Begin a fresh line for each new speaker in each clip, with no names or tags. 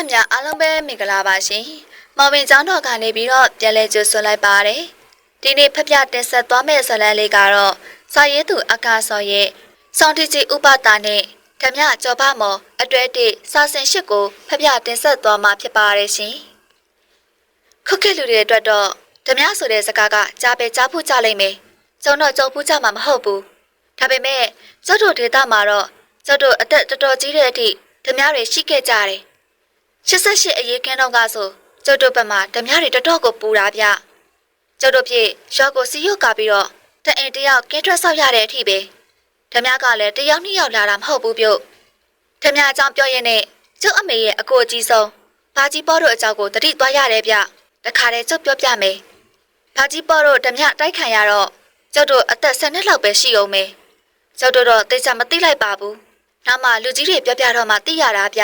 သက်များအားလုံးပဲမင်္ဂလာပါရှင်။မော်ဝင်ကျောင်းတော်ကနေပြီးတော့ပြန်လဲကြိုဆိုလိုက်ပါတယ်။ဒီနေ့ဖပြတင်ဆက်သွားမယ့်ဇာတ်လမ်းလေးကတော့စာရေးသူအကာစောရဲ့စောင်းတီချီဥပတာနဲ့ဓမြကျော်ဖမော်အတွဲတိစာစင်ရှစ်ကိုဖပြတင်ဆက်သွားမှာဖြစ်ပါတယ်ရှင်။ခုခေတ်လူတွေအတွက်တော့ဓမြဆိုတဲ့စကားကကြားပဲကြားဖို့ကြလိမ့်မယ်။ကျုံတော့ကြုံဖို့ကြမှာမဟုတ်ဘူး။ဒါပေမဲ့ကျုပ်တို့ဒေသမှာတော့ကျုပ်တို့အသက်တော်တော်ကြီးတဲ့အထိဓမြတွေရှိခဲ့ကြတယ်။ 88အရေးခင်းတော့ကဆိုကျုပ်တို့ဘက်မှာဓမြတွေတော်တော်ကိုပူတာဗျကျုပ်တို့ဖြစ်ရွာကိုစီရုပ်ကပြီးတော့တအိမ်တယောက်ကင်းထွက်ဆောက်ရတဲ့အထိပဲဓမြကလည်းတယောက်နှစ်ယောက်လာတာမဟုတ်ဘူးပြုတ်ဓမြအကြောင်းပြောရင်းနဲ့ကျုပ်အမေရဲ့အကိုအကြီးဆုံးဘာကြီးပေါ်တို့အကြောင်းကိုတတိသွားရတယ်ဗျတခါတည်းကျုပ်ပြောပြမယ်ဘာကြီးပေါ်တို့ဓမြတိုက်ခံရတော့ကျုပ်တို့အသက်10နှစ်လောက်ပဲရှိအောင်မယ်ကျုပ်တို့တော့တိတ်ချမသိလိုက်ပါဘူးနောက်မှလူကြီးတွေပြောပြတော့မှသိရတာဗျ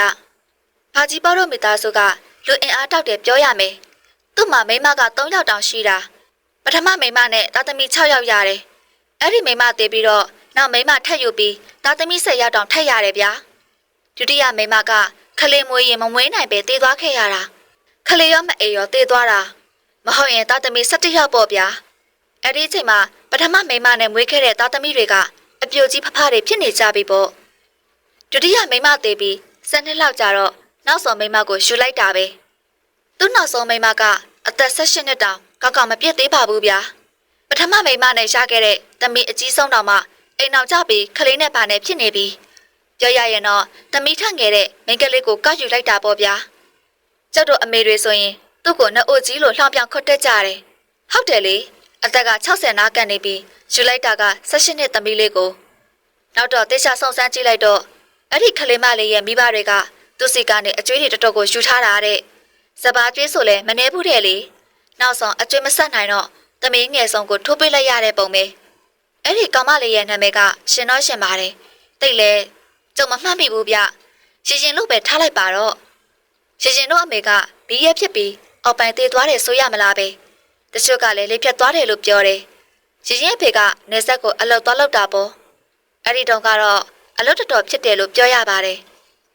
ဘာကြီးပေါ့တို့မိသားစုကလူအင်အားတောက်တယ်ပြောရမယ်။သူ့မှာမိန်းမက3ယောက်တောင်ရှိတာ။ပထမမိန်းမနဲ့သားသမီး6ယောက်ရတယ်။အဲ့ဒီမိန်းမတည်ပြီးတော့နောက်မိန်းမထက်ယူပြီးသားသမီး10ယောက်တောင်ထက်ရတယ်ဗျာ။ဒုတိယမိန်းမကခလေးမွေးရင်မမွေးနိုင်ပဲတည်သွားခဲ့ရတာ။ခလေးရောမအေရောတည်သွားတာ။မဟုတ်ရင်သားသမီး17ယောက်ပေါ့ဗျာ။အဲ့ဒီအချိန်မှာပထမမိန်းမနဲ့မွေးခဲ့တဲ့သားသမီးတွေကအပြိုကြီးဖဖတွေဖြစ်နေကြပြီပေါ့။ဒုတိယမိန်းမတည်ပြီး10နှစ်လောက်ကြာတော့ နောက်ဆုံးမိန်းမကိုယူလိုက်တာပဲသူ့နောက်ဆုံးမိန်းမကအသက်16နှစ်တောင်ကောက်ကောက်မပြည့်သေးပါဘူးဗျာပထမမိန်းမနဲ့ရခဲ့တဲ့သမီးအကြီးဆုံးတောင်မှအိမ်နောက်ကျပြီးခလေးနဲ့ပါနဲ့ဖြစ်နေပြီပြောရရင်တော့သမီးထငယ်တဲ့မိန်းကလေးကိုကောက်ယူလိုက်တာပေါ့ဗျာကျုပ်တို့အမေတွေဆိုရင်သူ့ကိုနှအုပ်ကြီးလိုလှောင်ပြောင်ခွတ်တက်ကြတယ်ဟုတ်တယ်လေအသက်က60နားကန်နေပြီးယူလိုက်တာက16နှစ်သမီးလေးကိုနောက်တော့တေချာဆုံစမ်းကြည့်လိုက်တော့အဲ့ဒီခလေးမလေးရဲ့မိဘတွေက သူစီကနေအကျွေးတွေတော်တော်ကိုယူထားတာတဲ့စပါးကျွေးဆိုလဲမနေဘူးတဲ့လေနောက်ဆုံးအကျွေးမဆက်နိုင်တော့သမီးငယ်ဆုံးကိုထိုးပေးလိုက်ရတဲ့ပုံပဲအဲ့ဒီကောင်မလေးရဲ့နာမည်ကရှင်တော့ရှင်ပါတယ်တိတ်လဲကြုံမမှတ်မိဘူးဗျရှင်ရှင်လို့ပဲထားလိုက်ပါတော့ရှင်ရှင်တို့အမေကဘီးရဲဖြစ်ပြီးအောက်ပိုင်သေးသွားတယ်ဆိုရမလားပဲတချို့ကလည်းလေးဖြတ်သွားတယ်လို့ပြောတယ်ရှင်ရှင်အဖေကနေဆက်ကိုအလောက်သွားလောက်တာပေါ့အဲ့ဒီတုန်းကတော့အလောက်တော်တော်ဖြစ်တယ်လို့ပြောရပါတယ်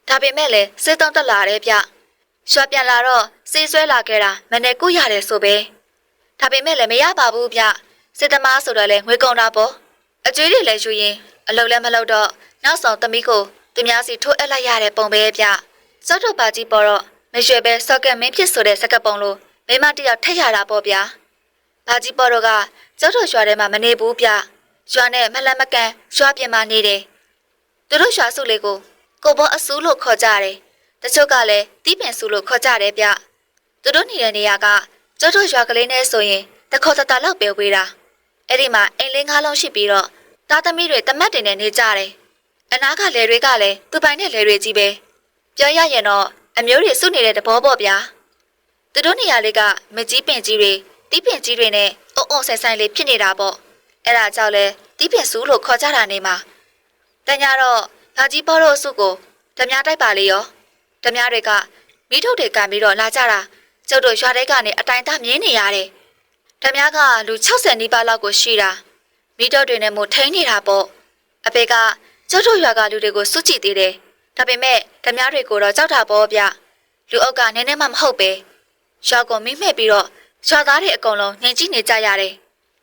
ဒါပေမဲ့လည်းစေးတုံးတက်လာတယ်ဗျ။ရွှေပြန်လာတော့စေးဆွဲလာခဲ့တာမနဲ့ကုရတယ်ဆိုပဲ။ဒါပေမဲ့လည်းမရပါဘူးဗျ။စေတမားဆိုတော့လေငွေကုန်တာပေါ့။အကျွေးတွေလည်းယူရင်အလုပ်လည်းမလုပ်တော့နောက်ဆောင်သမီးကိုသူများစီထိုးအပ်လိုက်ရတဲ့ပုံပဲဗျ။စောတော့ပါကြီးပေါ်တော့မရွှေပဲစော့ကက်မင်းဖြစ်ဆိုတဲ့စကပုံလို့မိမတယောက်ထက်ရတာပေါ့ဗျာ။ဘာကြီးပေါ်တော့ကကျောက်တော်ရွာထဲမှာမနေဘူးဗျ။ရွာနဲ့မလန်မကန်ရွာပြင်မှာနေတယ်။သူတို့ရွာစုလေးကို ကိုဘောအဆူးလို့ခေါ်ကြတယ်။တချို့ကလည်းတီးပင်ဆူလို့ခေါ်ကြတယ်ဗျ။သူတို့နေတဲ့နေရာကကျောက်တော်ရွာကလေးနဲ့ဆိုရင်တခေါ်တတလောက်ပဲဝေးတာ။အဲ့ဒီမှာအိမ်လေးငါးလုံးရှိပြီးတော့သားသမီးတွေတမတ်တင်နေနေကြတယ်။အနာကလယ်တွေကလည်းသူပိုင်တဲ့လယ်တွေကြီးပဲ။ပြောရရင်တော့အမျိုးတွေစုနေတဲ့တဘောပေါ့ဗျာ။သူတို့နေရာလေးကမကြီးပင်ကြီးတွေတီးပင်ကြီးတွေနဲ့အုံအုံဆိုင်ဆိုင်လေးဖြစ်နေတာပေါ့။အဲ့ဒါကြောင့်လဲတီးပင်ဆူလို့ခေါ်ကြတာနေမှာ။တညာတော့။ ဒါကြီးပေါ်တော့အစုကိုဓမြတိုက်ပါလေရော။ဓမြတွေကမိထုတ်တွေကန်ပြီးတော့လာကြတာ။ကျုပ်တို့ရွာထဲကနေအတိုင်းသားမြင်းနေရတယ်။ဓမြကလူ60နီးပါးလောက်ကိုရှိတာ။မိထုတ်တွေနဲ့မို့ထိန်းနေတာပေါ့။အဖေကကျုပ်တို့ရွာကလူတွေကိုစွတ်ကြည့်သေးတယ်။ဒါပေမဲ့ဓမြတွေကိုတော့ကြောက်တာပေါ့ဗျ။လူအုပ်ကနည်းနည်းမှမဟုတ်ပဲ။ရွာကိုမိမှဲ့ပြီးတော့ရွာသားတွေအကုန်လုံးညင်ကြည့်နေကြရတယ်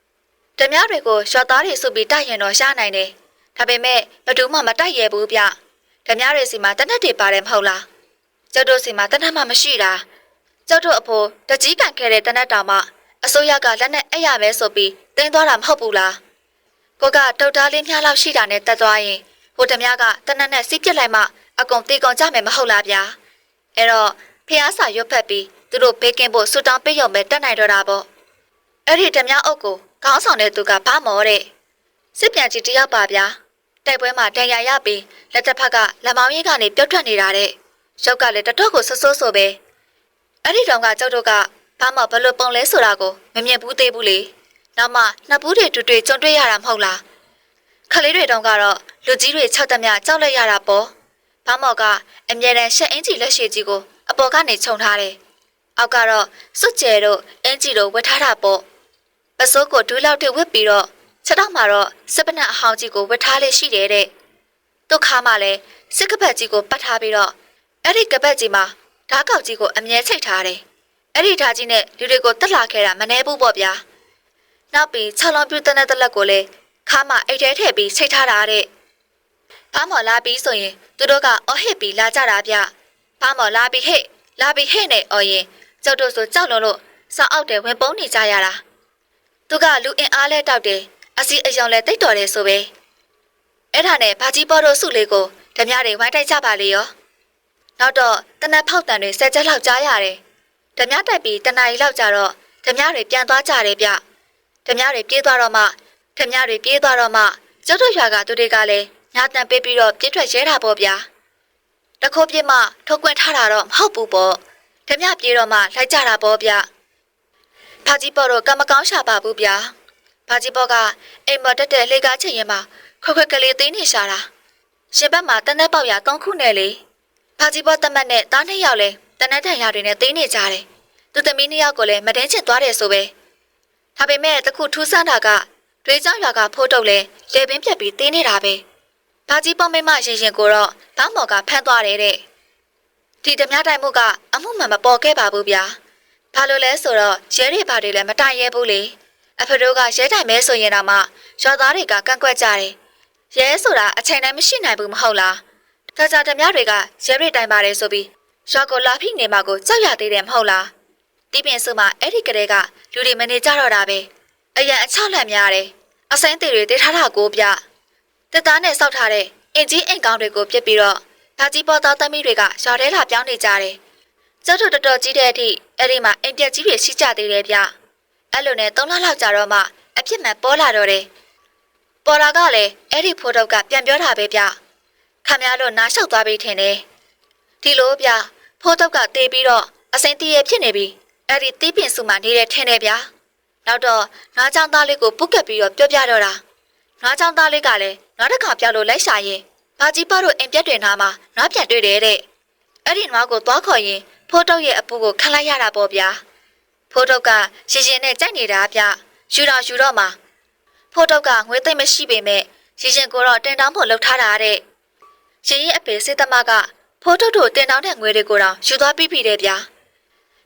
။ဓမြတွေကိုရွာသားတွေစုပြီးတိုက်ရင်တော့ရှားနိုင်တယ်။ ဒါပေမဲ့ဘသူမှမတိုက်ရဲဘူးဗျ။ဓမြတွေစီမှာတနက်တွေပါတယ်မဟုတ်လား။ကျုပ်တို့စီမှာတနက်မှမရှိတာ။ကျုပ်တို့အဖိုးတကြီးကန်ခဲ့တဲ့တနက်တောင်မှအစိုးရကလက်နဲ့အဲ့ရပဲဆိုပြီးတင်းသွားတာမဟုတ်ဘူးလား။ကိုကတုတ်သားလေးများလောက်ရှိတာနဲ့တက်သွားရင်ဟိုဓမြကတနက်နဲ့စီးပြစ်လိုက်မှအကုန်တေကုန်ကြမယ်မဟုတ်လားဗျာ။အဲ့တော့ဖះစာရွတ်ဖက်ပြီးသူတို့ဘေးကင်းဖို့ဆူတောင်းပေးရုံပဲတက်နိုင်တော့တာပေါ့။အဲ့ဒီဓမြအုပ်ကိုခေါင်းဆောင်တဲ့သူကဘာမောတဲ့။စစ်ပြန်ကြီးတယောက်ပါဗျာ။ တိုက်ပွဲမှာတန်ရာရပြီးလက်တစ်ဖက်ကလက်မောင်းရိပ်ကနေပြုတ်ထွက်နေတာတဲ့ရုပ်ကလည်းတတော့ကိုဆဆိုးဆိုပဲအဲ့ဒီတောင်ကကျောက်တို့ကဘာမှဘလို့ပုံလဲဆိုတာကိုမမြင်ဘူးသေးဘူးလေနောက်မှနှစ်ဘူးတွေတူတွေ့ကြုံတွေ့ရတာမဟုတ်လားခလေးတွေတောင်ကတော့လူကြီးတွေ၆တက်မြကြောက်လိုက်ရတာပေါ့ဘာမော်ကအမြဲတမ်းရှက်အင်းကြီးလက်ရှိကြီးကိုအပေါ်ကနေခြုံထားတယ်အောက်ကတော့စွတ်ကျဲတို့အင်းကြီးတို့ဝတ်ထားတာပေါ့ပစိုးကိုဒူးလောက်တွေဝတ်ပြီးတော့ ချက်တော့မှာတော့စစ်ပနက်အဟောင်းကြီးကိုဝတ်ထားလေးရှိတယ်တဲ့။သူ့ခါမှလည်းစစ်ကပတ်ကြီးကိုပတ်ထားပြီးတော့အဲ့ဒီကပတ်ကြီးမှာဓားကောက်ကြီးကိုအမြဲချိတ်ထားတယ်အဲ့ဒီဓားကြီးနဲ့လူတွေကိုတက်လာခဲ့တာမနှဲဘူးပေါ့ဗျာနောက်ပြီး၆လုံးပြူတနက်တက်လက်ကိုလည်းခါမအိတ်ထဲထည့်ပြီးချိတ်ထားတာတဲ့ဘာမော်လာပြီးဆိုရင်သူတို့ကအော်ဟစ်ပြီးလာကြတာဗျဘာမော်လာပြီးဟဲ့လာပြီးဟဲ့နဲ့အော်ရင်ကျုပ်တို့ဆိုကြောက်လွန်လို့စောက်အောက်တယ်ဝင်ပုန်းနေကြရတာသူကလူအင်အားလဲတောက်တယ် အစီအယောင်လဲတိတ်တော်တယ်ဆိုပဲအဲ့ဒါနဲ့ဘာကြီးပေါ်တို့စုလေးကိုဓမြတွေဝိုင်းတိုက်ကြပါလေရောနောက်တော့တနက်ဖောက်တန်တွေဆက်ချက်လောက်ကြားရတယ်ဓမြတိုက်ပြီးတနာရီလောက်ကြာတော့ဓမြတွေပြန်သွားကြတယ်ဗျဓမြတွေပြေးသွားတော့မှဓမြတွေပြေးသွားတော့မှကျုပ်တို့ရွာကသူတွေကလည်းညာတန်ပေးပြီးတော့ပြစ်ထွက်ရဲတာပေါ့ဗျာတခိုးပြစ်မှထုတ်ကွင်းထားတာတော့မဟုတ်ဘူးပေါ့ဓမြပြေးတော့မှလိုက်ကြတာပေါ့ဗျဘာကြီးပေါ်တော့ကမကောင်းရှာပါဘူးဗျာ ဘာကြီးပေါ်ကအိမ်မတက်တဲ့လေကားချိန်ရင်မှခွက်ခွက်ကလေးသိနေရှာတာရှင်ဘက်မှာတနက်ပေါက်ရကောင်းခုနဲ့လေဘာကြီးပေါ်တမတ်နဲ့တားနှစ်ယောက်လဲတနက်တန်ရတွေနဲ့သိနေကြတယ်သူသမီးနှစ်ယောက်ကိုလည်းမတင်းချစ်သွားတယ်ဆိုပဲဒါပေမဲ့တခုထူးဆန်းတာကတွေးကြောင်ရွာကဖိုးတုပ်လဲလေပင်ပြက်ပြီးတင်းနေတာပဲဘာကြီးပေါ်မိမရှင်ရှင်ကိုတော့ဘောင်းမော်ကဖမ်းသွားတယ်တဲ့ဒီဓမြတိုင်မှုကအမှုမှန်မပေါ်ခဲ့ပါဘူးဗျာဘာလို့လဲဆိုတော့ရဲတွေဘာတွေလည်းမတိုင်ရဲဘူးလေ အဖေတို့ကရဲတိုင်မဲဆိုရင်တော့မှရွာသားတွေကကန့်ကွက်ကြတယ်ရဲဆိုတာအချိန်တိုင်းမရှိနိုင်ဘူးမဟုတ်လားဒါကြောင့်ဓမြတွေကရဲတွေတိုင်ပါတယ်ဆိုပြီးရွာကိုလာဖိနေမှာကိုကြောက်ရသေးတယ်မဟုတ်လားဒီပြင်စုမှာအဲ့ဒီကလေးကလူတွေမနေကြတော့တာပဲအရန်အချောက်လန့်များတယ်အစိမ်းတွေတွေတေးထားတာကိုပြတက်သားနဲ့စောက်ထားတဲ့အင်ကြီးအင်ကောင်းတွေကိုပြစ်ပြီးတော့ဓာကြီးပေါ်သားသမီးတွေကရွာထဲလာပြောင်းနေကြတယ်ကျုပ်တို့တော်တော်ကြီးတဲ့အထိအဲ့ဒီမှာအိမ်ပြက်ကြီးတွေရှိကြသေးတယ်ဗျ အဲ့လိုနဲ့၃လလောက်ကြာတော့မှအဖြစ်မှန်ပေါ်လာတော့တယ်ပေါ်လာကလည်းအဲ့ဒီဖိုးတုပ်ကပြန်ပြောတာပဲဗျခမရလို့နားလျှောက်သွားပြီးထင်တယ်ဒီလိုဗျဖိုးတုပ်ကတေးပြီးတော့အစိမ်းတည်းရဖြစ်နေပြီအဲ့ဒီတီးပင်စုမှနေတဲ့ထင်တယ်ဗျနောက်တော့နွားချောင်းသားလေးကိုပုတ်ကပ်ပြီးတော့ပြောပြတော့တာနွားချောင်းသားလေးကလည်းနွားတစ်ခါပြောက်လို့လိုက်ရှာရင်ဘာကြီးပါတို့အိမ်ပြက်တွေနားမှာနွားပြန်တွေ့တယ်တဲ့အဲ့ဒီနွားကိုသွားခေါ်ရင်ဖိုးတုပ်ရဲ့အပူကိုခံလိုက်ရတာပေါ့ဗျာ ဖိုးတုပ်ကရှင်ရှင်နဲ့ကြိုက်နေတာဗျယူတော့ယူတော့မှာဖိုးတုပ်ကငွေသိမ့်မရှိပေမဲ့ရှင်ရှင်ကိုတော့တင်တောင်းဖို့လှုပ်ထားတာတဲ့ရှင်ရဲ့အဖေစေတမကဖိုးတုပ်တို့တင်တောင်းတဲ့ငွေတွေကိုတော့ယူသွားပြီးပြီတဲ့ဗျာ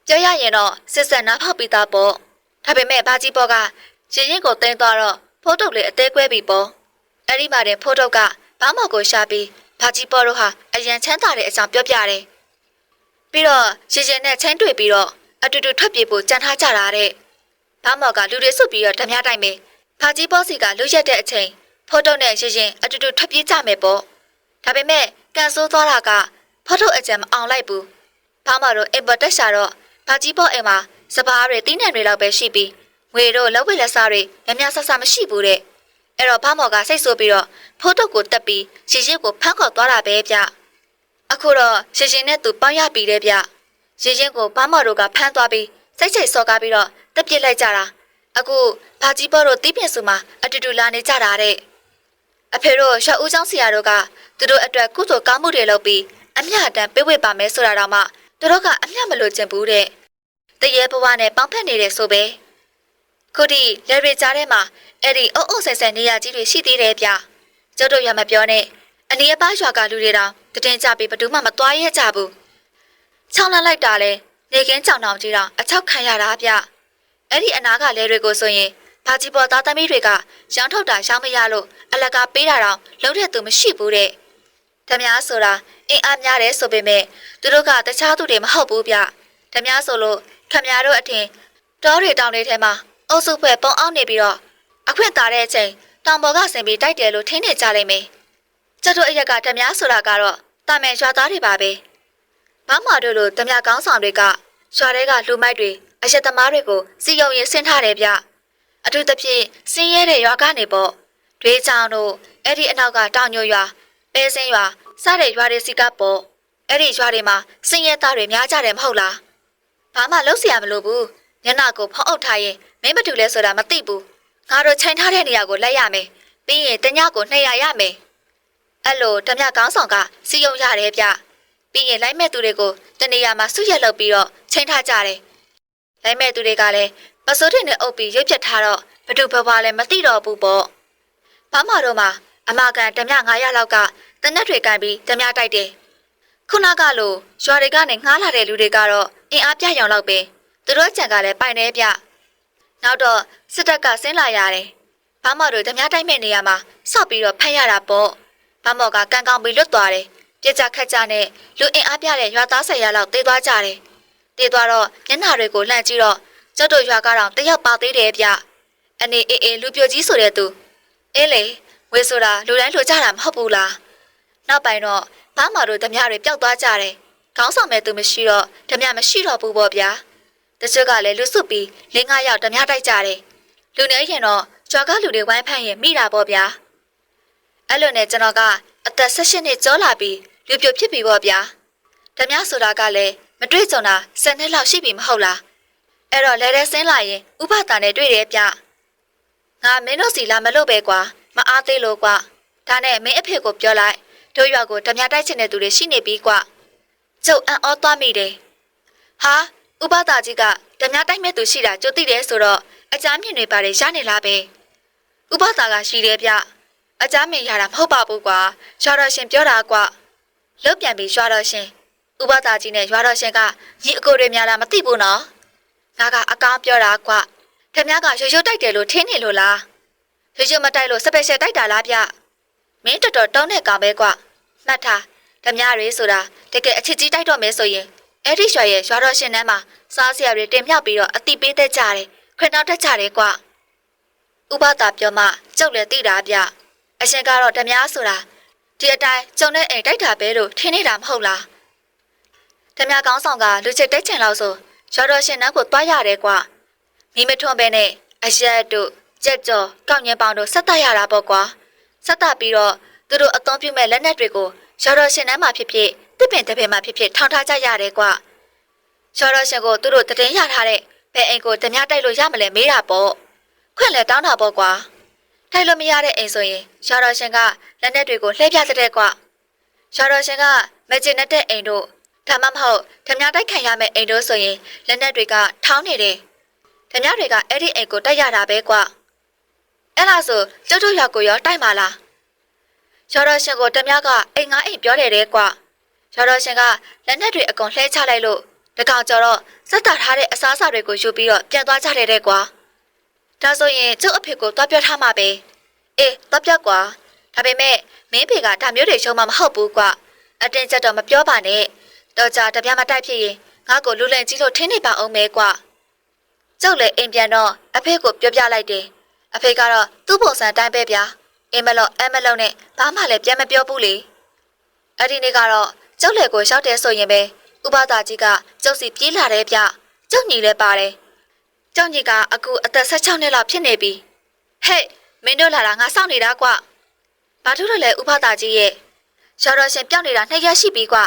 ပြောရရင်တော့စစ်ဆက်နားဖောက်ပြီးသားပေါ့ဒါပေမဲ့ဘာကြီးပေါ်ကရှင်ရင်ကိုတင်သွားတော့ဖိုးတုပ်လေးအသေးကွဲပြီပေါ့အဲ့ဒီမှာတင်ဖိုးတုပ်ကဘာမော်ကိုရှာပြီးဘာကြီးပေါ်တို့ဟာအရန်ချမ်းသာတဲ့အကြောင်းပြောပြတယ်ပြီးတော့ရှင်ရှင်နဲ့ချင်းတွေ့ပြီးတော့ အတူတူထွက်ပြေးဖို့ကြံထားကြတာတဲ့ဘာမော်ကလူတွေစုပြီးတော့ဓမြတိုင်မယ်ဘာကြီးပေါ်စီကလူရက်တဲ့အချိန်ဖိုးတုပ်နဲ့ရှင်ရှင်အတူတူထွက်ပြေးကြမယ်ပေါ့ဒါပေမဲ့ကန်ဆိုးသွားတာကဖိုးတုပ်အကြံမအောင်လိုက်ဘူးဘာမော်တို့အိမ်ပေါ်တက်ရှာတော့ဘာကြီးပေါ်အိမ်မှာစပားတွေတင်းနှံတွေလောက်ပဲရှိပြီးငွေတို့လက်ဝဲလက်စားတွေမများဆဆမရှိဘူးတဲ့အဲ့တော့ဖမော်ကစိတ်ဆိုးပြီးတော့ဖိုးတုတ်ကိုတက်ပြီးရှည်ရှည်ကိုဖမ်းခေါ်သွားတာပဲဗျအခုတော့ရှည်ရှည်နဲ့သူပေါင်းရပြီးတဲ့ဗျ ရှည်ရှည်ကိုဖမော်တို့ကဖမ်းသွားပြီးစိတ်ချိတ်စော်ကားပြီးတော့တက်ပစ်လိုက်ကြတာအခုဘာကြီးပေါ်တို့တီးပင်စုမှာအတူတူလာနေကြတာတဲ့အဖေတို့ရှောက်ဦးချောင်းဆရာတို့ကသူတို့အတွက်ကုသိုလ်ကောင်းမှုတွေလုပ်ပြီးအမျှတမ်းပေးဝေပါမယ်ဆိုတာတော့မှသူတို့ကအမျှမလို့ကျင်ဘူးတဲ့တရေဘဝနဲ့ပေါင်းဖက်နေတဲ့ဆိုပဲခုဒီလေရီကြားထဲမှာအဲ့ဒီအုပ်အုပ်ဆဲဆဲနေရကြီးတွေရှိသေးတယ်ဗျကျုပ်တို့ရမပြောနဲ့အနီးအပါးရွာကလူတွေတောင်တတင်ကြပြီးဘယ်သူမှမသွားရဲကြဘူး ချောင်းလန့်လိုက်တာလဲနေကင်းကြောင်တောင်ကြီးတောင်အချောက်ခံရတာဗျအဲ့ဒီအနာကလဲတွေကိုဆိုရင်ဘာကြီးပေါ်သားသမီးတွေကရောင်းထုတ်တာရောင်းမရလို့အလကားပေးတာတောင်လုံးတဲ့သူမရှိဘူးတဲ့ဓမြဆိုတာအင်းအားများတယ်ဆိုပေမဲ့သူတို့ကတခြားသူတွေမဟုတ်ဘူးဗျဓမြဆိုလို့ခမရတို့အထင်တောတွေတောင်တွေထဲမှာအုပ်စုဖွဲ့ပုံအောင်နေပြီးတော့အခွင့်တာတဲ့အချိန်တောင်ပေါ်ကဆင်ပြီးတိုက်တယ်လို့ထင်နေကြလိမ့်မယ်ကျတို့အရက်ကဓမြဆိုတာကတော့တာမန်ရွာသားတွေပါပဲ ဘာမှတို့လိုဓမြကောင်းဆောင်တွေကရွာတွေကလူမိုက်တွေအရက်သမားတွေကိုစီယုံရင်ဆင်းထားတယ်ဗျအထူးသဖြင့်စင်းရဲတဲ့ရွာကနေပေါ့တွေးချောင်းတို့အဲ့ဒီအနောက်ကတောင်ညိုရွာပဲစင်းရွာစတဲ့ရွာတွေစီကပေါ့အဲ့ဒီရွာတွေမှာစင်းရဲသားတွေများကြတယ်မဟုတ်လားဘာမှလုပ်เสียမလို့ဘူးညနာကိုဖောက်အုပ်ထားရင်မင်းမတူလဲဆိုတာမသိဘူးငါတို့ချိန်ထားတဲ့နေရာကိုလိုက်ရမယ်ပြီးရင်တညကို200ရမယ်အဲ့လိုဓမြကောင်းဆောင်ကစီယုံရတယ်ဗျ ပြီးရင်လိုက်မဲ့သူတွေကိုတနေရာမှာဆုရက်လုပ်ပြီးတော့ချိန်ထားကြတယ်လိုက်မဲ့သူတွေကလည်းပစိုးတင်နဲ့အုပ်ပြီးရုပ်ပြတ်ထားတော့ဘဒုဘဘလည်းမသိတော့ဘူးပေါ့ဘာမှတော့မှအမကန်ဓမြ900လောက်ကတနက်တွေကန်ပြီးဓမြတိုက်တယ်ခုနကလိုရွာတွေကနေငှားလာတဲ့လူတွေကတော့အင်အားပြရောင်လောက်ပဲသူတို့ကြံကလည်းပိုင်နေပြနောက်တော့စစ်တပ်ကဆင်းလာရတယ်ဘာမော်တို့ဓမြတိုက်မဲ့နေရမှာစော့ပြီးတော့ဖမ်းရတာပေါ့ဘာမော်ကကန်ကောင်ပြီးလွတ်သွားတယ် ပြစ်ကြခတ်ကြနဲ့လူအင်အားပြတဲ့ရွာသားဆယ်ရာလောက်တေးသွားကြတယ်တေးသွားတော့မျက်နှာတွေကိုလှန့်ကြည့်တော့ကျုပ်တို့ရွာကတော့တယောက်ပါသေးတယ်ဗျအနေအေးအေးလူပြိုကြီးဆိုတဲ့သူအေးလေဝေဆိုတာလူတိုင်းလူကြတာမဟုတ်ဘူးလားနောက်ပိုင်းတော့ဘာမှတို့ဓမြတွေပျောက်သွားကြတယ်ခေါင်းဆောင်မဲ့သူမရှိတော့ဓမြမရှိတော့ဘူးပေါ့ဗျာတချို့ကလည်းလူစုပြီးလင်းငါရောက်ဓမြတိုက်ကြတယ်လူနေရင်တော့ကြွားကလူတွေဝိုင်းဖမ်းရင်မိတာပေါ့ဗျာအဲ့လိုနဲ့ကျွန်တော်ကအသက်၁၈နှစ်ကျော်လာပြီး လူပြိုဖြစ်ပြီပေါ့ဗျာဓမြဆိုတာကလည်းမတွေ့ကြုံတာ၁၀နှစ်လောက်ရှိပြီမဟုတ်လားအဲ့တော့လဲတဲ့ဆင်းလာရင်ဥပဒါနဲ့တွေ့တယ်ဗျငါမင်းတို့စီလာမလို့ပဲကွာမအားသေးလို့ကွာဒါနဲ့မင်းအဖေကိုပြောလိုက်တို့ရွာကိုဓမြတိုက်ချင်တဲ့သူတွေရှိနေပြီကွာကျုပ်အံ့ဩသွားမိတယ်ဟာဥပဒါကြီးကဓမြတိုက်မဲ့သူရှိတာကြိုသိတယ်ဆိုတော့အကြမ်းမြင်တွေပါတယ်ရနေလားပဲဥပဒါကရှိတယ်ဗျအကြမ်းမြင်ရတာမဟုတ်ပါဘူးကွာရွာတော်ရှင်ပြောတာကွာ လုတ်ပြန်ပြီးရွာတော်ရှင်ဥပဒါကြီးနဲ့ရွာတော်ရှင်ကညီအကိုတွေများလားမသိဘူးနော်ငါကအကောင်းပြောတာကွာဓမြကရိုးရိုးတိုက်တယ်လို့ထင်းနေလို့လားရိုးရိုးမတိုက်လို့စပယ်ရှယ်တိုက်တာလားဗျမင်းတော်တော်တောင်းတဲ့ကောင်ပဲကွာမှတ်ထားဓမြတွေဆိုတာတကယ်အချစ်ကြီးတိုက်တော့မယ်ဆိုရင်အဲ့ဒီရွာရဲ့ရွာတော်ရှင်တန်းမှာစားစရာတွေတင်မြှောက်ပြီးတော့အတိပေးတတ်ကြတယ်ခွင့်တောက်တတ်ကြတယ်ကွာဥပတာပြောမှကျုပ်လည်းသိတာဗျအရှင်ကတော့ဓမြဆိုတာ ဒီအတိုင်းကျုံတဲ့အိမ်တိုက်တာပဲလို့ထင်နေတာမဟုတ်လားဓမြကောင်းဆောင်ကလူချစ်တိုက်ချင်လို့ဆိုရွာတော်ရှင်တန်းကိုတွားရတယ်ကွာမိမထွန်းပဲနဲ့အရက်တို့ကြက်ကြော်ကောက်ညင်ပေါင်တို့ဆက်တတ်ရတာပေါ့ကွာဆက်တတ်ပြီးတော့သူတို့အသုံးပြုမဲ့လက်နက်တွေကိုရော်တော်ရှင်တန်းမှာဖြစ်ဖြစ်တစ်ပင်တစ်ပင်မှာဖြစ်ဖြစ်ထောင်ထားကြရတယ်ကွာရော်တော်ရှင်ကိုသူတို့တည်င်းရထားတဲ့ဘယ်အိမ်ကိုဓမြတိုက်လို့ရမလဲမေးတာပေါ့ခွင့်လဲတောင်းတာပေါ့ကွာ ထိုက်လို့မရတဲ့အိမ်ဆိုရင်ရော်တော်ရှင်ကလက်နက်တွေကိုလှည့်ပြတဲ့ကွာရော်တော်ရှင်ကမကျင်တဲ့အိမ်တို့ဒါမှမဟုတ်ဓမြတိုက်ခံရမယ့်အိမ်တို့ဆိုရင်လက်နက်တွေကထောင်းနေတယ်ဓမြတွေကအဲ့ဒီအိမ်ကိုတိုက်ရတာပဲကွာအဲ့လားဆိုကျုပ်တို့ရောက်ကိုရောတိုက်ပါလားရော်တော်ရှင်ကိုတမကအိမ်ငါအိမ်ပြောတယ်တဲ့ကွာရော်တော်ရှင်ကလက်နက်တွေအကုန်လှဲချလိုက်လို့တကောင်ကျော်တော့စက်တာထားတဲ့အစားအစာတွေကိုယူပြီးတော့ပြန်သွားကြတယ်တဲ့ကွာ ဒါဆိုရင်ကျုပ်အဖေကိုသွားပြောထားမှာပဲအေးသွားပြောကွာဒါပေမဲ့မင်းဖေကဒါမျိုးတွေရှုံးမှမဟုတ်ဘူးကွာအတင်းချက်တော့မပြောပါနဲ့တော့ကြတပြားမတိုက်ဖြစ်ရင်ငါ့ကိုလူလန့်ကြီးလို့ထင်းနေပါအောင်မဲကွာကျုပ်လည်းအိမ်ပြန်တော့အဖေကိုပြောပြလိုက်တယ်အဖေကတော့သူ့ပုံစံတိုင်းပဲဗျာအင်းမလို့အမလို့နဲ့ဘာမှလည်းပြန်မပြောဘူးလေအဲ့ဒီနေ့ကတော့ကျုပ်လေကိုရှောက်တယ်ဆိုရင်ပဲဥပဒါကြီးကကျုပ်စီပြေးလာတယ်ဗျကျုပ်ညီလည်းပါတယ် ကျုပ်ညီကအခုအသက်16နှစ်လောက်ဖြစ်နေပြီဟဲ့မင်းတို့လာတာငါစောင့်နေတာကွဘာလို့လဲဥပဒါကြီးရဲ့ရော်တော်ရှင်ပြောင်းနေတာနှစ်ရက်ရှိပြီကွ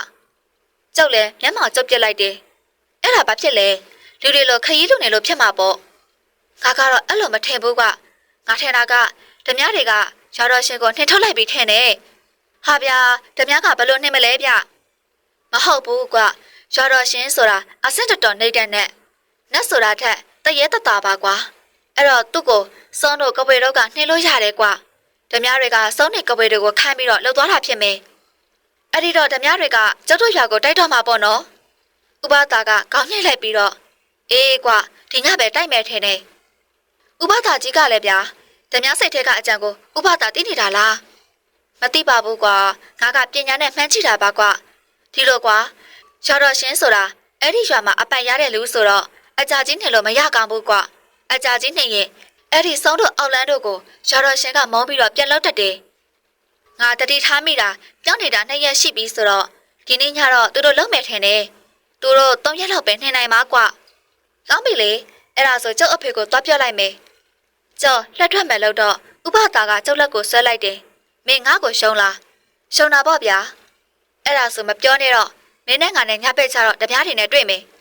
ကျုပ်လည်းမျက်မှောင်ကျုပ်ပြစ်လိုက်တယ်အဲ့ဒါဘာဖြစ်လဲလူတွေလိုခရီးလူနေလို့ဖြစ်မှာပေါ့ငါကတော့အဲ့လိုမထင်ဘူးကွငါထင်တာကဓမြတွေကရတော်ရှင်ကိုနှင်ထုတ်လိုက်ပြီးထင်တယ်။ဟာဗျာဓမြကဘလို့နှင်မလဲဗျ။မဟုတ်ဘူးကွာရတော်ရှင်ဆိုတာအဆင့်တော်တော်နေတဲ့နဲ့နတ်ဆိုတာထက် တရေတတာပါကွာ။အဲ့တော့သူ့ကိုစောင်းတို့ကပွေတော့ကနှင်လို့ရတယ်ကွာ။ဓမြတွေကစောင်းနေကပွေတွေကိုခိုင်းပြီးတော့လှုပ်သွားတာဖြစ်မယ်။အဲ့ဒီတော့ဓမြတွေကကျုပ်တို့ရွာကိုတိုက်တော့မှာပေါ့နော်။ဥပဒါကခေါင်းညှိလိုက်ပြီးတော့အေးကွာဒီညပဲတိုက်မယ်ထင်တယ်။ဥပဒါကြီးကလည်းဗျာဓမြစိတ်ထဲကအကြံကိုဥပဒါသိနေတာလားမသိပါဘူးကွာငါကပညာနဲ့မှန်းကြည့်တာပါကွာဒီလိုကွာရော်တော်ရှင်ဆိုတာအဲ့ဒီရွာမှာအပိုင်ရတဲ့လူဆိုတော့ အကြကြီးနေလို့မရကောင်းဘူးကွာအကြကြီးနေရင်အဲ့ဒီဆုံးတို့အောက်လန်းတို့ကိုရော်တော်ရှင်ကမုန်းပြီးတော့ပြန်လောက်တတ်တယ်ငါတတိထားမိတာပြောင်းနေတာနှစ်ရက်ရှိပြီဆိုတော့ဒီနေ့ညတော့သူတို့လုံးမယ်ထင်တယ်သူတို့၃ရက်လောက်ပဲနှင်နိုင်မှာကွာကောင်းပြီလေအဲ့ဒါဆိုကျုပ်အဖေကိုသွားပြောလိုက်မယ်ကျော်လက်ထွက်မယ်လို့တော့ဥပတာကကျုပ်လက်ကိုဆွဲလိုက်တယ်။မင်းငါ့ကိုရှုံးလား။ရှုံးတာပေါ့ဗျာ။အဲ့ဒါဆိုမပြောနဲ့တော့မင်းနဲ့ငါနဲ့ညပက်ချတော့ဓမြားတွေနဲ့တွေ့မယ်။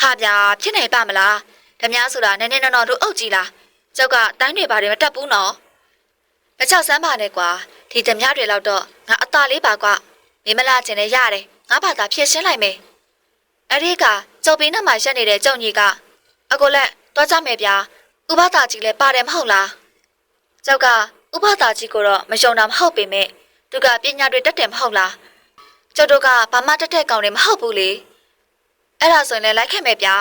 ဟာဗျာဖြစ်နိုင်ပါမလား။ဓမြားဆိုတာနည်းနည်းနော်နော်တို့အုပ်ကြီးလား။ကျောက်ကတိုင်းတွေဘာတွေမတက်ဘူးနော်။မချောက်စမ်းပါနဲ့ကွာ။ဒီဓမြားတွေလောက်တော့ငါအသာလေးပါကွာ။မင်းမလာချင်လည်းရတယ်။ငါဘာသာဖြစ်ရှင်းလိုက်မယ်။အဲ့ဒီကကျုပ်ပင်းနဲ့မှရက်နေတဲ့ကျုံကြီးကအကိုလက်သွားကြမယ်ဗျာ။ဥပဒါကြီးလည်းပါတယ်မဟုတ်လားကျောက်ကဥပဒါကြီးကိုတော့မယုံတာမဟုတ်ပေမဲ့သူကပညာတွေတက်တယ်မဟုတ်လားကျုပ်တို့ကဘာမှတက်တက်ကောင်းနေမဟုတ်ဘူးလေ အဲ့ဒါဆိုရင်လည်းလိုက်ခဲ့မယ်ဗျာ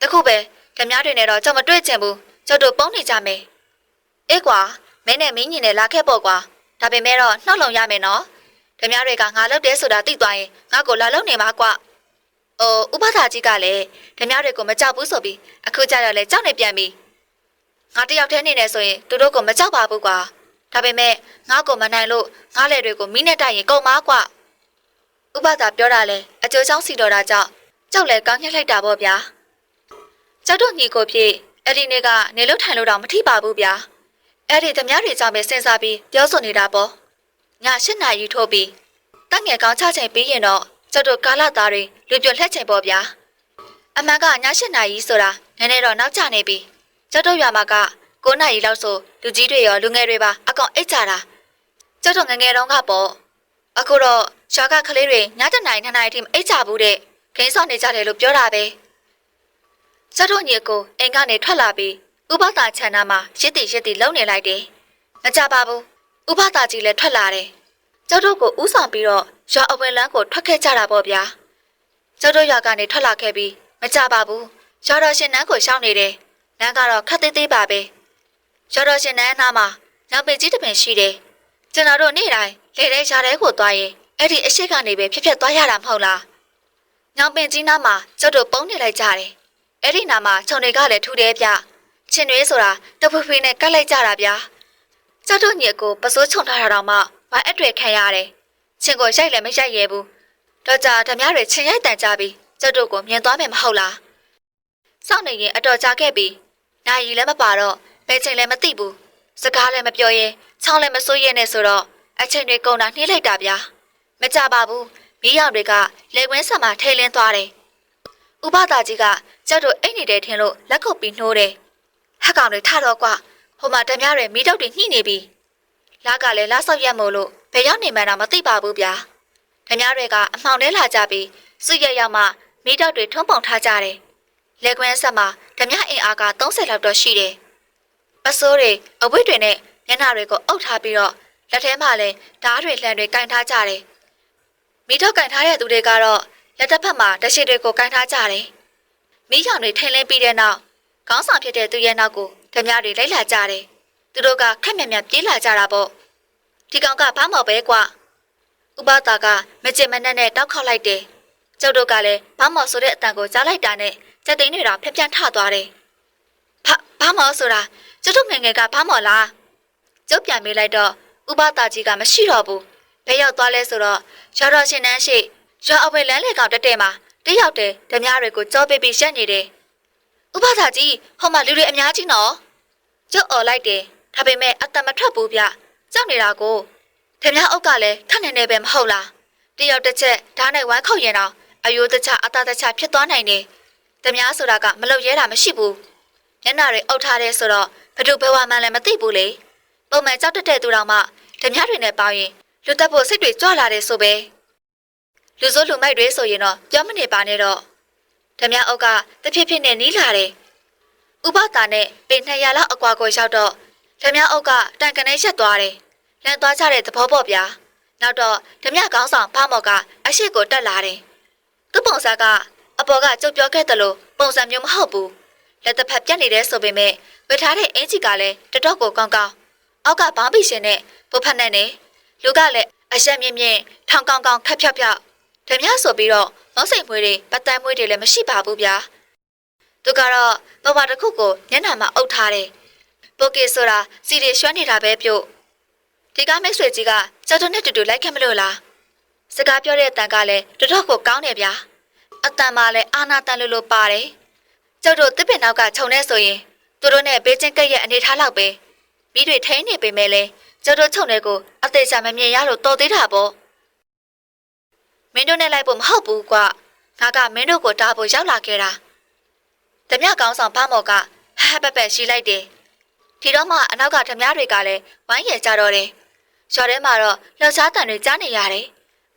တခုပဲဓမြတွေနဲ့တော့ကျုပ်မတွေ့ချင်ဘူးကျုပ်တို့ပုံနေကြမယ်အေးကွာမင်းနဲ့မင်းညီနဲ့လာခဲ့ပေါ့ကွာဒါပေမဲ့တော့နှောက်လုံရမယ်နော်ဓမြတွေကငါလုပ်တယ်ဆိုတာသိသွားရင်ငါ့ကိုလာလုံနေမှာကွာအိုဥပဒါကြီးကလည်းဓမြတွေကိုမကြောက်ဘူးဆိုပြီးအခုကျတော့လေကြောက်နေပြန်ပြီငါတယောက်တည်းနေနေဆိုရင်သူတို့ကိုမကြောက်ပါဘူးကွာဒါပေမဲ့ငါ့ကိုမနိုင်လို့ငါ့လက်တွေကိုမိနဲ့တိုက်ရင်ကုန်ပါကွာဥပဒါပြောတာလဲအကျိုးချောင်းစီတော်တာကြောင့် ကြောက်လဲကောင်းညှက်လိုက်တာပေါ့ဗျာကျောက်တို့ညီကိုဖြစ်အဲ့ဒီနေ့ကနေလို့ထိုင်လို့တော့မထိပါဘူးဗျာအဲ့ဒီသမားတွေကြောင့်ပဲစဉ်းစားပြီးပြောဆိုနေတာပေါ့ည၈နာရီထိုးပြီးတက်ငယ်ကောင်းချချိန်ပြီးရင်တော့ကျောက်တို့ကာလသားတွေလူပြလှက်ချိန်ပေါ့ဗျာအမှန်ကည၈နာရီဆိုတာနည်းနည်းတော့နောက်ကျနေပြီကျောက်တို့ရွာမှာက9နာရီလောက်ဆိုလူကြီးတွေရောလူငယ်တွေပါအကောင်အိတ်ကြတာကျောက်တို့ငယ်ငယ်တုန်းကပေါ့အခုတော့ရှားကကလေးတွေညတနိုင်နှစ်နိုင်အထိမအိတ်ကြဘူးတဲ့ ခင်းဆောင်နေကြတယ်လို့ပြောတာပဲစက်တော့ညီကိုအိမ်ကနေထွက်လာပြီးဥပသာချန်နာမှာရစ်တီရစ်တီလုံနေလိုက်တယ်မကြပါဘူးဥပသာကြီးလည်းထွက်လာတယ်ကျောက်တို့ကိုဥဆောင်ပြီးတော့ရွာအဝင်လန်းကိုထွက်ခဲ့ကြတာပေါ့ဗျာကျောက်တို့ရွာကနေထွက်လာခဲ့ပြီးမကြပါဘူးရွာတော်ရှင်နန်းကိုရှောင်းနေတယ်နန်းကတော့ခက်သေးသေးပါပဲရွာတော်ရှင်နန်းအနားမှာညောင်ပင်ကြီးတစ်ပင်ရှိတယ်ကျွန်တော်တို့နေ့တိုင်းလေထဲရှားထဲကိုသွားရင်အဲ့ဒီအရှိကနေပဲဖြစ်ဖြစ်သွားရတာမဟုတ်လား။ ညောင်ပင်ကြီးနားမှာကျုပ်တို့ပုံနေလိုက်ကြတယ်။အဲ့ဒီနားမှာခြုံတွေကလည်းထူတယ်ဗျ။ချင်းတွေဆိုတာတဖွေဖွေနဲ့ကတ်လိုက်ကြတာဗျာ။ကျုပ်တို့ညစ်ကိုပစိုးခြုံထားတာတော့မှဝိုင်းအတွေ့ခံရတယ်။ချင်းကိုရိုက်လည်းမရိုက်ရဘူး။တော့ကြာဓမြတွေချင်းရိုက်တန်ကြပြီးကျုပ်တို့ကိုမြင်သွားမယ်မဟုတ်လား။စောင့်နေရင်အတော်ကြာခဲ့ပြီးနိုင်ရီလည်းမပါတော့ဘယ်ချိန်လည်းမသိဘူး။စကားလည်းမပြောရဲချောင်းလည်းမစိုးရဲနဲ့ဆိုတော့အချိန်တွေကုန်တာနှိမ့်လိုက်တာဗျာမကြပါဘူး မီးရောင်တွေကလေကွင်းဆက်မှာထဲလင်းသွားတယ်ဥပဒါကြီးကကျောက်တို့အိတ်နေတယ်ထင်လို့လက်ခုပ်ပြီးနှိုးတယ်ဟက်ကောင်တွေထတော့ကွာဟိုမှာဓမြတွေမီးတုပ်တွေညှိနေပြီလာကလည်းလာဆောက်ရက်မို့လို့ဘယ်ရောက်နေမှန်းတော့မသိပါဘူးဗျာဓမြတွေကအမှောင်ထဲလာကြပြီးစွရက်ရောက်မှမီးတုပ်တွေထုံးပုံထားကြတယ်လေကွင်းဆက်မှာဓမြအင်အားက30လောက်တော့ရှိတယ်အစိုးတွေအဝိတ်တွေနဲ့မျက်နှာတွေကိုအုပ်ထားပြီးတော့လက်ထဲမှာလည်းဓားတွေလှန်တွေကင်ထားကြတယ်။ မိတော့ကင်ထားတဲ့သူတွေကတော့လက်တစ်ဖက်မှာတရှိတွေကိုကင်ထားကြတယ်။မိရောင်တွေထိန်လင်းပြီးတဲ့နောက်ခေါင်းဆောင်ဖြစ်တဲ့သူရဲ့နောက်ကိုဓမြတွေလိုက်လာကြတယ်။သူတို့ကခက်မြက်မြက်ပြေးလာကြတာပေါ့။ဒီကောင်ကဘာမော်ပဲကွာ။ဥပတာကမကြင်မနဲ့နဲ့တောက်ခေါက်လိုက်တယ်။ကျုပ်တို့ကလည်းဘာမော်ဆိုတဲ့အတန်ကိုကြားလိုက်တာနဲ့စက်သိန်းတွေတော့ဖျက်ပြန်ထသွားတယ်။ဘာဘာမော်ဆိုတာကျုပ်တို့ငယ်ငယ်ကဘာမော်လား။ကျုပ်ပြန်မေးလိုက်တော့ဥပတာကြီးကမရှိတော့ဘူး ဘယ်ရောက်သွားလဲဆိုတော့ရွာတော်ရှင်နှန်းရှိရွာအဝယ်လမ်းလေကောင်တက်တဲ့မှာတယောက်တည်းဓမြတွေကိုကြောပေးပြီးရှက်နေတယ်ဥပတာကြီးဟောမှာလူတွေအများကြီးနော်ကျုပ်អော်လိုက်တယ်ဒါပေမဲ့အတမထွက်ဘူးဗျကြောက်နေတာကိုဓမြအုပ်ကလည်းခက်နေနေပဲမဟုတ်လားတယောက်တစ်ချက်ဓာတ်နဲ့ဝိုင်းခုတ်ရင်တော့အယိုးတချအတတချဖြစ်သွားနိုင်တယ်ဓမြဆိုတာကမလုတ်ရဲတာမရှိဘူးညနာတွေအုပ်ထားတဲ့ဆိုတော့ဘသူဘဝမှလည်းမသိဘူးလေပုံမှန်ကြောက်တက်တဲ့သူတော်မှဓမြတွေနဲ့ပေါင်းရင် လူတက်ဖို့စိတ်တွေကြွလာတယ်ဆိုပဲလူစိုးလူမိုက်တွေဆိုရင်တော့ပြောမနေပါနဲ့တော့ဓမြအုပ်ကတဖြည်းဖြည်းနဲ့နီးလာတယ်ဥပတာနဲ့ပေ200လောက်အကွာကိုရောက်တော့ဓမြအုပ်ကတန်ကနေရက်သွားတယ်လန်သွားကြတဲ့သဘောပေါက်ဗျာနောက်တော့ဓမြကောင်းဆောင်ဖမော်ကအရှိကိုတက်လာတယ်သူ့ပုံစံကအပေါ်ကကြုတ်ပြောခဲ့တယ်လို့ပုံစံမျိုးမဟုတ်ဘူးလက်တစ်ဖက်ပြက်နေတဲ့ဆိုပေမဲ့ဝတ်ထားတဲ့အင်ဂျီကလည်းတတော့ကိုကောင်းကောင်းအောက်ကဘောင်းပီရှင်နဲ့ပုဖက်နဲ့နေ လူကလည်းအရှက်မြင့်မြင့်ထောင်ကောင်းကောင်းခက်ဖြောက်ဖြောက်ဓမြဆိုပြီးတော့မောက်စိတ်မွေးတွေပတ်တန်းမွေးတွေလည်းမရှိပါဘူးဗျာသူကတော့ဘဝတစ်ခုကိုညနာမှာအုပ်ထားတယ်ပိုကေဆိုတာစီရီရွှမ်းနေတာပဲပြုတ်ဒီကမိတ်ဆွေကြီးကကျော်တုံနဲ့တူတူလိုက်ခဲ့မလို့လားစကားပြောတဲ့အတန်ကလည်းတော်တော်ကိုကောင်းတယ်ဗျာအတန်မှလည်းအာနာတန်လို့လို့ပါတယ်ကျောက်တို့တစ်ပင်နောက်ကခြုံနေဆိုရင်သူတို့နဲ့ဘေးချင်းကက်ရဲ့အနေထားလောက်ပဲမိတွေထိန်းနေပေမဲ့လည်း ကျုပ်တို့ချုံတွေကိုအသေးချာမမြင်ရလို့တော်သေးတာပေါ့မင်းတို့နဲ့လိုက်ဖို့မဟုတ်ဘူးကွာငါကမင်းတို့ကိုတားဖို့ရောက်လာခဲ့တာဓမြကောင်းဆောင်ဖမော်ကဟဟပက်ပက်ရှိလိုက်တယ်ဒီတော့မှအနောက်ကဓမြတွေကလည်းဝိုင်းရကြတော့တယ်ရွာထဲမှာတော့လှော်ရှားတန်တွေကြားနေရတယ်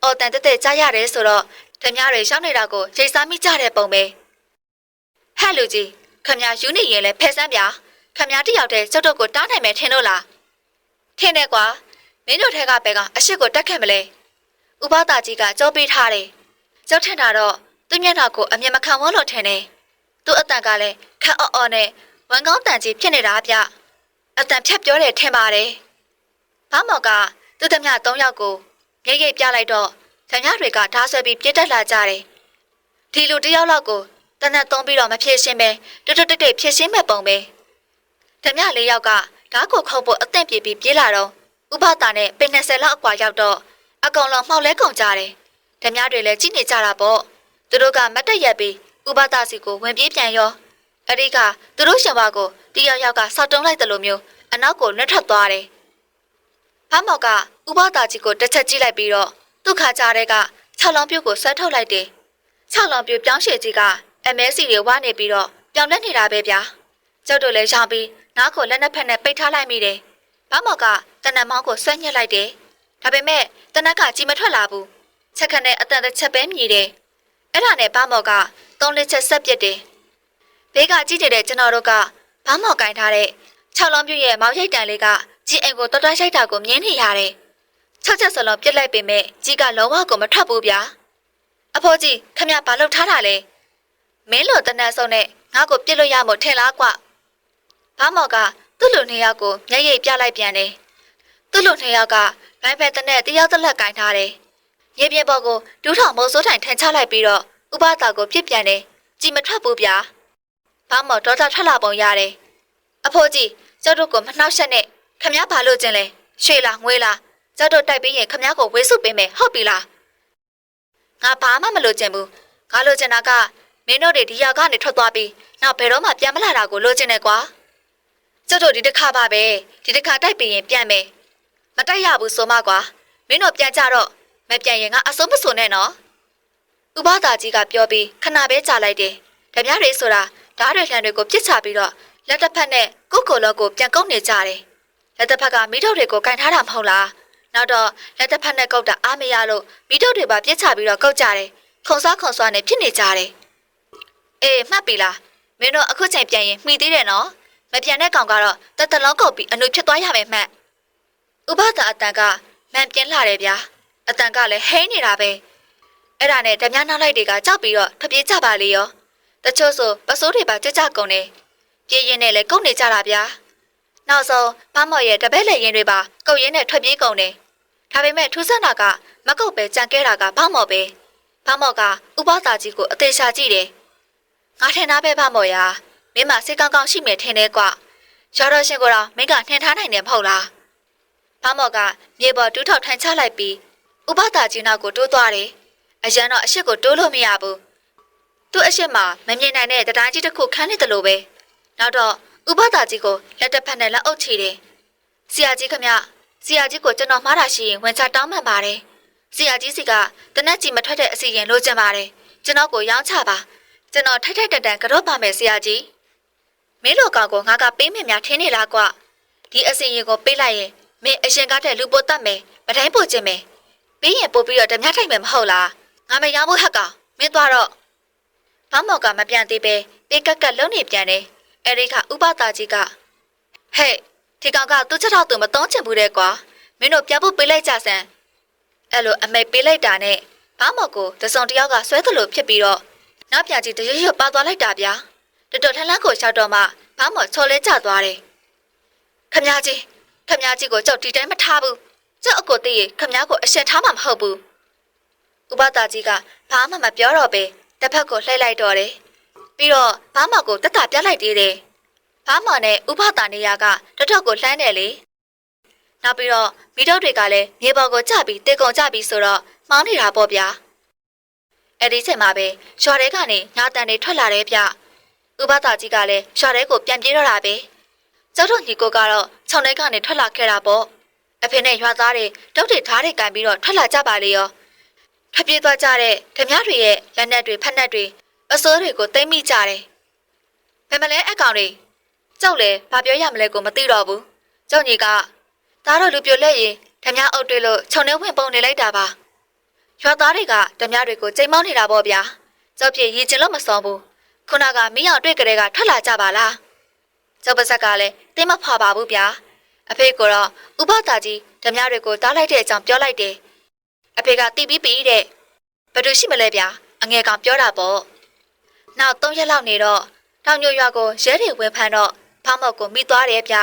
အော်တန်တက်တက်ကြားရတယ်ဆိုတော့ဓမြတွေရှောင်းနေတာကိုရိတ်စားမိကြတဲ့ပုံပဲဟဲ့လူကြီးခမယူနေရင်လည်းဖဲဆန်းပြခမတယောက်တည်းကျုပ်တို့ကိုတားနိုင်မယ်ထင်လို့လား ထင်တယ်ကွာမင်းတို့ထဲကဘဲကအရှိကိုတက်ခဲ့မလဲဥပဒါကြီးကကြောပေးထားတယ်ကြောက်ထင်တာတော့သူ့မျက်နှာကိုအမြင်မခံဝန်းလို့ထင်တယ်သူ့အတန်ကလည်းခက်အော့အော့နဲ့ဝန်ကောင်းတန်ကြီးဖြစ်နေတာဗျအတန်ဖြတ်ပြောတယ်ထင်ပါတယ်ဘာမော်ကသူ့တမ၃ယောက်ကိုရိတ်ရိတ်ပြလိုက်တော့ဓမြတွေကဓာဆွဲပြီးပြစ်တက်လာကြတယ်ဒီလူတစ်ယောက်လောက်ကိုတနက်သုံးပြီးတော့မဖြစ်ရှင်းပဲတွတ်တွတ်တိတ်တိတ်ဖြစ်ရှင်းမဲ့ပုံပဲဓမြလေးယောက်က ဓာကိုခုတ်ဖို့အသင့်ပြေးပြီးပြေးလာတော့ဥပတာနဲ့ပင်20လောက်အကွာရောက်တော့အကောင်လုံးမှောက်လဲကုန်ကြတယ်ဓမြတွေလည်းကြည့်နေကြတာပေါ့သူတို့ကမတ်တက်ရက်ပြီးဥပတာစီကိုဝင်ပြေးပြန်ရောအဲ့ဒီကသူတို့ရှင်ဘကိုတယောက်ယောက်ကဆောက်တုံးလိုက်တယ်လို့မျိုးအနောက်ကိုနှက်ထွက်သွားတယ်ဖမောက်ကဥပတာကြီးကိုတစ်ချက်ကြည့်လိုက်ပြီးတော့သူ့ခါကြားတဲ့က6လောင်ပြုတ်ကိုဆွဲထုတ်လိုက်တယ်6လောင်ပြုတ်ပြောင်းရှည်ကြီးက MSC တွေဝါနေပြီးတော့ပြောင်းလဲနေတာပဲဗျာကျောက်တို့လည်းရှောင်းပြီး နားကိုလက်နှစ်ဖက်နဲ့ပိတ်ထားလိုက်မိတယ်ဖမောက်ကတနက်မောင်းကိုဆွဲညှက်လိုက်တယ်ဒါပေမဲ့တနက်ကကြီးမထွက်လာဘူးချက်ခနဲ့အတန်တစ်ချက်ပဲမြည်တယ်အဲ့ဒါနဲ့ဖမောက်ကသုံးလက်ချက်ဆက်ပစ်တယ်ဘေးကကြည့်နေတဲ့ကျွန်တော်တို့ကဖမောက်ကင်ထားတဲ့6လုံးပြည့်ရဲ့မောင်ရိတ်တန်လေးကကြီးအိမ်ကိုတော်တော်ရိုက်တာကိုမြင်နေရတယ်၆ချက်စလုံးပြစ်လိုက်ပေမဲ့ကြီးကလုံးဝကိုမထွက်ဘူးဗျာအဖိုးကြီးခမရဘာလုပ်ထားတာလဲမင်းလိုတနတ်ဆုံးနဲ့ငါ့ကိုပြစ်လို့ရမို့ထင်လားကွ ဘာမော်ကသူ့လူနှစ်ယောက်ကိုမျက်ရည်ပြလိုက်ပြန်တယ်သူ့လူနှစ်ယောက်ကဘိုင်းဖက်တနဲ့တယောက်တစ်လက်ကင်ထားတယ်ရေပြင်းပေါ်ကိုဒူးထောင်မိုးစိုးထိုင်ထန်ချလိုက်ပြီးတော့ဥပတာကိုပြစ်ပြန်တယ်ကြည်မထွက်ဘူးဗျာဘာမော်ဒေါသထွက်လာပုံရတယ်အဖိုးကြီးကျုပ်တို့ကိုမနှောက်ရှက်နဲ့ခမည်းဘာလို့ကျင်လဲရွှေလားငွေလားကျုပ်တို့တိုက်ပြီးရင်ခမည်းကိုဝေစုပေးမယ်ဟုတ်ပြီလားငါဘာမှမလို့ကျင်ဘူးငါလို့ကျင်တာကမင်းတို့တွေဒီရောက်ကနေထွက်သွားပြီးနောက်ဘယ်တော့မှပြန်မလာတာကိုလို့ကျင်နေကွာ ကျုပ်တို့ဒီတစ်ခါပါပဲဒီတစ်ခါတိုက်ပြီးရင်ပြန်မယ်မတိုက်ရဘူးဆိုမှကွာမင်းတို့ပြန်ကြတော့မပြန်ရင်ငါအဆုံးမစုံနဲ့နော်ဥပဒါကြီးကပြောပြီးခဏပဲကြာလိုက်တယ်ဓမြတွေဆိုတာဓာတ်တွေလှန်တွေကိုပြစ်ချပြီးတော့လက်တစ်ဖက်နဲ့ကိုကိုလောကိုပြန်ကုတ်နေကြတယ်လက်တစ်ဖက်ကမိထုတ်တွေကိုကင်ထားတာမဟုတ်လားနောက်တော့လက်တစ်ဖက်နဲ့ကုတ်တာအားမရလို့မိထုတ်တွေပါပြစ်ချပြီးတော့ကုတ်ကြတယ်ခုံစားခုံဆွားနဲ့ဖြစ်နေကြတယ်အေးမှတ်ပြီလားမင်းတို့အခုချိန်ပြန်ရင်မှီသေးတယ်နော် မပြန်တဲ့ကောင်ကတော့တတလုံးကုတ်ပြီးအနုဖြစ်သွားရမယ်မှတ်ဥပဒါအတန်ကမှန်ပြင်းလာတယ်ဗျာအတန်ကလည်းဟိန်းနေတာပဲအဲ့ဒါနဲ့ဓမြနောက်လိုက်တွေကကြောက်ပြီးတော့ထပြေးကြပါလေရောတချို့ဆိုပစိုးတွေပါကြကြကုန်တယ်ပြေးရင်နဲ့လည်းကုန်နေကြတာဗျာနောက်ဆုံးဖမော်ရဲ့တပည့်လက်ရင်တွေပါကုတ်ရင်းနဲ့ထွက်ပြေးကုန်တယ်ဒါပေမဲ့ထူးဆန်းတာကမကုတ်ပဲကြံခဲ့တာကဖမော်ပဲဖမော်ကဥပဒါကြီးကိုအသေးရှာကြည့်တယ်ငါထင်တာပဲဖမော်ရာ မင်းမစိတ်ကောင်းကောင်းရှိမယ်ထင်တယ်ကွရော်တော်ရှင်ကိုတော့မင်းကနှင်ထားနိုင်တယ်မဟုတ်လားဖမော်ကမြေပေါ်တူးထောက်ထိုင်ချလိုက်ပြီးဥပဒါကြီးနောက်ကိုတိုးသွားတယ်အရန်တော့အရှိကိုတိုးလို့မရဘူးသူ့အရှိမမမြင်နိုင်တဲ့တရားကြီးတစ်ခုခန်းနေတယ်လို့ပဲနောက်တော့ဥပဒါကြီးကိုလက်တစ်ဖက်နဲ့လက်အုပ်ချီတယ်ဆရာကြီးခမဆရာကြီးကိုကျွန်တော်မှားတာရှိရင်ဝန်ချတောင်းမှန်ပါတယ်ဆရာကြီးစီကတနက်ကြီးမထွက်တဲ့အစီရင်လိုချင်ပါတယ်ကျွန်တော်ကိုရောင်းချပါကျွန်တော်ထိုက်ထိုက်တန်တန်ကြော့ပါမယ်ဆရာကြီး မင်းလိုကောင်ကိုငါကပေးမများထင်းနေလားကွဒီအစီရင်ကိုပေးလိုက်ရင်မင်းအရှင်ကားတဲ့လူပိုတတ်မယ်မတိုင်းပို့ခြင်းမယ်ပြီးရင်ပို့ပြီးတော့ဓမြထိုက်မယ်မဟုတ်လားငါမရောင်းဘူးဟက်ကောင်မင်းသွားတော့ဘာမော်ကမပြန်သေးပဲပေးကက်ကက်လုံးနေပြန်တယ်အဲဒီကဥပတာကြီးကဟဲ့ဒီကောင်ကသူ့ချက်တော့သူမတုံးချင်ဘူးတဲ့ကွာမင်းတို့ပြန်ဖို့ပေးလိုက်ကြစမ်းအဲ့လိုအမိတ်ပေးလိုက်တာနဲ့ဘာမော်ကိုတစုံတယောက်ကဆွဲသလိုဖြစ်ပြီးတော့နောက်ပြန်ကြီးတရွရွပါသွားလိုက်တာဗျာ တော်တော်ထန်းလန်းကိုရှောက်တော့မှဘာမော်ချော်လဲကျသွားတယ်ခမကြီးခမကြီးကိုကြောက်ဒီတိုင်းမထားဘူးကြောက်အကိုတည်းခမကြီးကိုအရှင်ထားမှာမဟုတ်ဘူးဥပတာကြီးကဘာမှမပြောတော့ပဲတစ်ဖက်ကိုလှည့်လိုက်တော့တယ်ပြီးတော့ဘာမော်ကိုတက်တာပြလိုက်သေးတယ်ဘာမော်နဲ့ဥပတာနေရကတထောက်ကိုလှမ်းတယ်လေနောက်ပြီးတော့မိတော့တွေကလည်းမြေပေါ်ကိုကျပြီးတေကုံကျပြီးဆိုတော့မှောင်းနေတာပေါ့ဗျာအဲ့ဒီချိန်မှာပဲရွာထဲကနေညာတန်တွေထွက်လာတယ်ဗျ ဥပတာကြီးကလည်းရွာထဲကိုပြန်ပြေးတော့တာပဲကျောက်တော်ညီကိုကတော့ခြုံထဲကနေထွက်လာခဲ့တာပေါ့အဖေနဲ့ရွာသားတွေတုတ်တွေဓားတွေကန်ပြီးတော့ထွက်လာကြပါလေရောထပြေးသွားကြတဲ့ဓမြတွေရဲ့လက်နက်တွေဖက်နက်တွေအစိုးတွေကိုတိမ့်မိကြတယ်။ဘယ်မလဲအကောင်တွေကြောက်လေဘာပြောရမလဲကိုမသိတော့ဘူး။ကြောက်ညီကဒါတော့လူပြိုလက်ရင်ဓမြအုပ်တွေလို့ခြုံထဲဝင်ပုံနေလိုက်တာပါ။ရွာသားတွေကဓမြတွေကိုချိန်မောင်းနေတာပေါ့ဗျာ။ကြောက်ပြေရည်ကျင်လို့မစောဘူး။ ခုနကမင်းအောင်တွေ့ကြတဲ့ကထွက်လာကြပါလား။ကျောက်ပါဇက်ကလည်းတင်းမဖွာပါဘူးဗျာ။အဖေကတော့ဥပဒါကြီးဓမြတွေကိုတားလိုက်တဲ့အကြောင်းပြောလိုက်တယ်။အဖေကတီးပြီးပြီတဲ့ဘယ်သူရှိမလဲဗျာအငယ်ကောင်ပြောတာပေါ့နောက်၃ရက်လောက်နေတော့တောင်ညိုရွာကိုရဲတွေဝင်ဖမ်းတော့ဖမောက်ကိုမိသွားတယ်ဗျ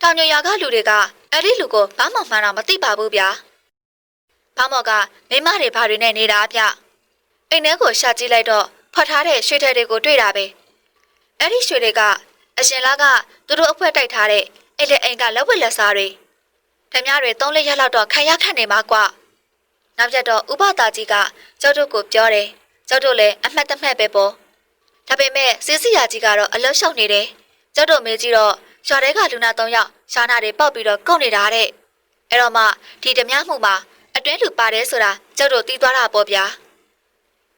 တောင်ညိုရွာကလူတွေကအဲ့ဒီလူကိုဘာမှမှန်းတော့မသိပါဘူးဗျာဖမောက်ကမိမတွေဘာတွေနဲ့နေတာဗျအိမ်ထဲကိုရှာကြည့်လိုက်တော့ ဖွက်ထားတဲ့ရွှေထည်တွေကိုတွေ့တာပဲအဲ့ဒီရွှေတွေကအရှင်လာကသူတို့အဖွဲတိုက်ထားတဲ့အဲ့လက်အိမ်ကလက်ဝက်လက်စားတွေဓမြတွေ၃လက်ရက်လောက်တော့ခံရခန့်နေမှာကွာနောက်ပြတော့ဥပတာကြီးကကျောက်တို့ကိုပြောတယ်ကျောက်တို့လည်းအမှတ်တမှတ်ပဲပေါ့ဒါပေမဲ့စစ်စီယာကြီးကတော့အလောက်ရှောက်နေတယ်ကျောက်တို့မေးကြည့်တော့ရွာထဲကလူနာ၃ယောက်ရှားနာတွေပေါက်ပြီးတော့ကုန်နေတာတဲ့အဲ့တော့မှဒီဓမြမှုမှာအတွင်းလူပါတယ်ဆိုတာကျောက်တို့သိသွားတာပေါ့ဗျာ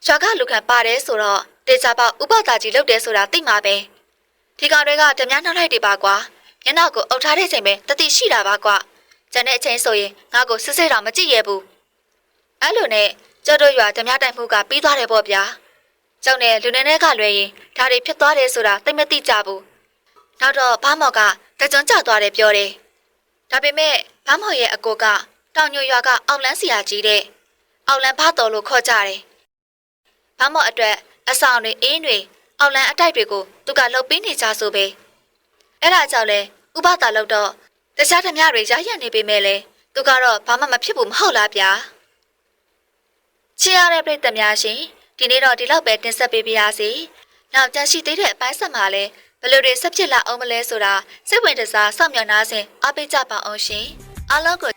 ရွာကလူခံပါတယ်ဆိုတော့တေချာပေါဥပတာကြီးလုပ်တယ်ဆိုတာသိမှာပဲဒီကောင်တွေကဓမြနှောက်လိုက်တွေပါကွာမျက်နှာကိုအုပ်ထားတဲ့ချိန်ပဲတတိရှိတာပါကွာကျန်တဲ့အချိန်ဆိုရင်ငါ့ကိုစစ်စစ်တော့မကြည့်ရဘူးအဲ့လိုနဲ့ကျောက်တို့ရွာဓမြတိုင်မှုကပြီးသွားတယ်ပေါ့ဗျာကျောက်နဲ့လူနေနဲ့ကလွယ်ရင်ဒါတွေဖြစ်သွားတယ်ဆိုတာသိမသိကြဘူးနောက်တော့ဘာမော်ကတကြွကျသွားတယ်ပြောတယ်ဒါပေမဲ့ဘာမော်ရဲ့အကိုကတောင်ညိုရွာကအောက်လန်းစီယာကြီးတဲ့အောက်လန်းဘာတော်လို့ခေါ်ကြတယ် ဘာမော်အတွက်အဆောင်တွေအင်းတွေအောက်လန်းအတိုက်တွေကိုသူကလှုပ်ပေးနေကြဆိုပဲအဲ့ဒါကြောင့်လဲဥပတာလို့တော့တခြားဓမြတွေရရနေပေမဲ့လေသူကတော့ဘာမှမဖြစ်ဘူးမဟုတ်လားဗျာချစ်ရတဲ့ပြည်သက်များရှင်ဒီနေ့တော့ဒီလောက်ပဲတင်ဆက်ပေးပါရစေ။နောက်ကြရှိသေးတဲ့အပိုင်းဆက်မှာလည်းဘယ်လိုတွေဆက်ဖြစ်လာအောင်မလဲဆိုတာစိတ်ဝင်တစားစောင့်မျှော်နှားစဉ်အားပေးကြပါအောင်ရှင်။အားလုံးကို